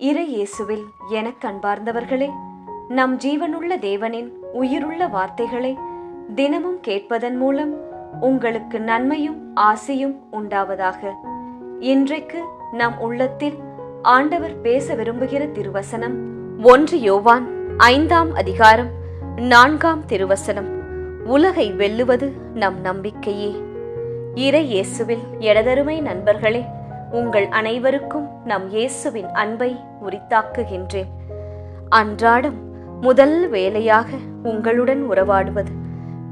இறை இயேசுவில் எனக் கண்பார்ந்தவர்களே நம் ஜீவனுள்ள தேவனின் உயிருள்ள வார்த்தைகளை தினமும் கேட்பதன் மூலம் உங்களுக்கு நன்மையும் ஆசையும் உண்டாவதாக. இன்றைக்கு நம் உள்ளத்தில் ஆண்டவர் பேச விரும்புகிற திருவசனம் ஒன்று யோவான் ஐந்தாம் அதிகாரம் நான்காம் திருவசனம். உலகை வெல்லுவது நம் நம்பிக்கையே. இறை இயேசுவில் எனதருமை நண்பர்களே உங்கள் அனைவருக்கும் நம் இயேசுவின் அன்பை உரித்தாக்குகின்றேன். அன்றாடம் முதல் வேலையாக உங்களுடன் உறவாடுவது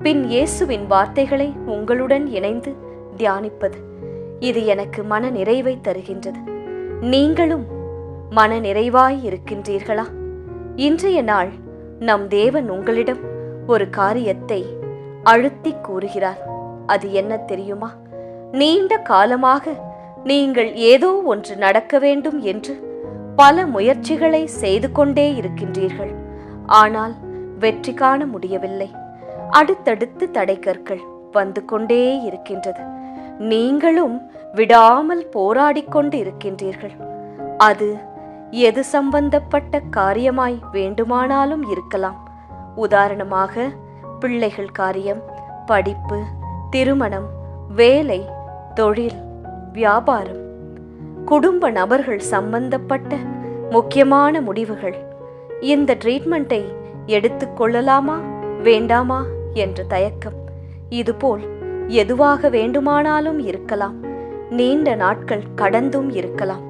பின் இயேசுவின் வார்த்தைகளை உங்களுடன் இணைந்து தியானிப்பது இது எனக்கு மன நிறைவை தருகின்றது. நீங்களும் மன நிறைவாய் இருக்கின்றீர்களா? இன்றைய நாள் நம் தேவன் உங்களிடம் ஒரு காரியத்தை அழுத்தி கூறுகிறார். அது என்ன தெரியுமா? நீண்ட காலமாக நீங்கள் ஏதோ ஒன்று நடக்க வேண்டும் என்று பல முயற்சிகளை செய்து கொண்டே இருக்கின்றீர்கள். ஆனால் வெற்றி காண முடியவில்லை. அடுத்தடுத்து தடைக்கற்கள் வந்து கொண்டே இருக்கின்றது. நீங்களும் விடாமல் போராடிக்கொண்டு இருக்கின்றீர்கள் அது எது சம்பந்தப்பட்ட காரியமாய் வேண்டுமானாலும் இருக்கலாம். உதாரணமாக பிள்ளைகள் காரியம் படிப்பு திருமணம் வேலை தொழில் வியாபாரம் குடும்ப நபர்கள் சம்பந்தப்பட்ட முக்கியமான முடிவுகள். இந்த ட்ரீட்மெண்ட்டை எடுத்துக்கொள்ளலாமா வேண்டாமா என்ற தயக்கம். இதுபோல் எதுவாக வேண்டுமானாலும் இருக்கலாம். நீண்ட நாட்கள் கடந்தும் இருக்கலாம்.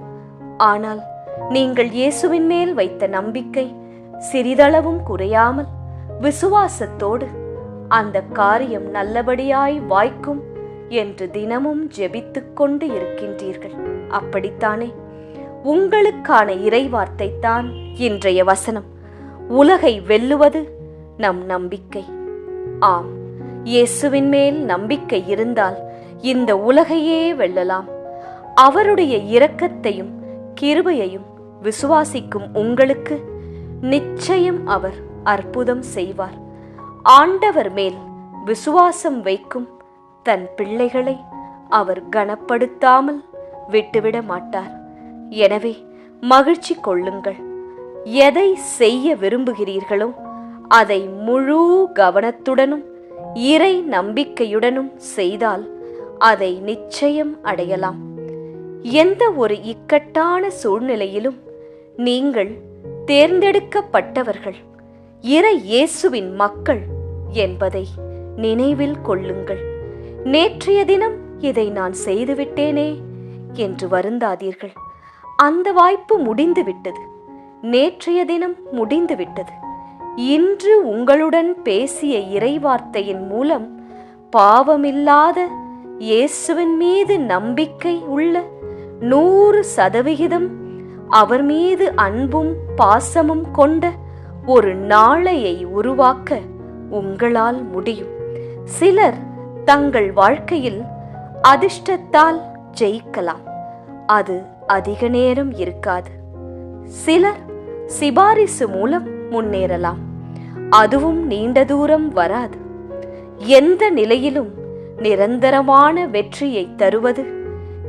ஆனால் நீங்கள் இயேசுவின் மேல் வைத்த நம்பிக்கை சிறிதளவும் குறையாமல் விசுவாசத்தோடு அந்த காரியம் நல்லபடியாய் வாய்க்கும் என்று தினமும் ஜெபித்துக் கொண்டு இருக்கின்றீர்கள். அப்படித்தானே? உங்களுக்கான இறைவார்த்தை தான் இன்றைய வசனம். உலகை வெல்லுவது நம் நம்பிக்கை. ஆம் இயேசுவின் மேல் நம்பிக்கை இருந்தால் இந்த உலகையே வெல்லலாம். அவருடைய இரக்கத்தையும் கிருபையையும் விசுவாசிக்கும் உங்களுக்கு நிச்சயம் அவர் அற்புதம் செய்வார். ஆண்டவர் மேல் விசுவாசம் வைக்கும் தன் பிள்ளைகளை அவர் கனப்படுத்தாமல் விட்டுவிட மாட்டார். எனவே மகிழ்ச்சி கொள்ளுங்கள். எதை செய்ய விரும்புகிறீர்களோ அதை முழு கவனத்துடனும் இறை நம்பிக்கையுடனும் செய்தால் அதை நிச்சயம் அடையலாம். எந்த ஒரு இக்கட்டான சூழ்நிலையிலும் நீங்கள் தேர்ந்தெடுக்கப்பட்டவர்கள். இறை இயேசுவின் மக்கள் என்பதை நினைவில் கொள்ளுங்கள். நேற்றைய தினம் இதை நான் செய்துவிட்டேனே என்று வருந்தாதீர்கள். அந்த வாய்ப்பு முடிந்துவிட்டது. நேற்றைய தினம் முடிந்துவிட்டது. இன்று உங்களுடன் பேசிய இறைவார்த்தையின் மூலம் பாவமில்லாத இயேசுவின் மீது நம்பிக்கை உள்ள நூறு சதவிகிதம் அவர் மீது அன்பும் பாசமும் கொண்ட ஒரு நாளையை உருவாக்க உங்களால் முடியும். சிலர் தங்கள் வாழ்க்கையில் அதிர்ஷ்டத்தால் ஜெயிக்கலாம். அது அதிக நேரம் இருக்காது. சிலர் சிபாரிசு மூலம் முன்னேறலாம். அதுவும் நீண்ட தூரம் வராது. எந்த நிலையிலும் நிரந்தரமான வெற்றியை தருவது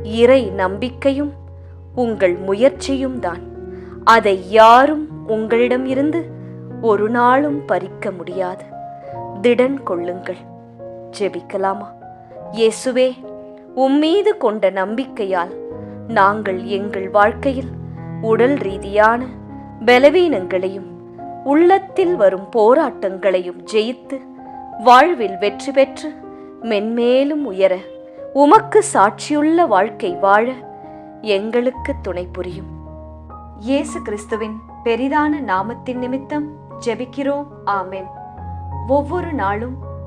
இறை நம்பிக்கையும் உங்கள் முயற்சியும் தான். அதை யாரும் உங்களிடமிருந்து ஒரு நாளும் பறிக்க முடியாது. திடன் கொள்ளுங்கள். ஜெபிக்கலாமா? இயேசுவே உம்மீது கொண்ட நம்பிக்கையால் நாங்கள் எங்கள் வாழ்க்கையில் உடல் ரீதியான பலவீனங்களையும் உள்ளத்தில் வரும் போராட்டங்களையும் ஜெயித்து வாழ்வில் வெற்றி பெற்று மென்மேலும் உயர உமக்கு சாட்சியுள்ள வாழ்க்கை வாழ எங்களுக்கு துணை புரியும். இயேசு கிறிஸ்துவின் பெரிதான நாமத்தின் நிமித்தம் ஜெபிக்கிறோம். ஆமென். ஒவ்வொரு நாளும்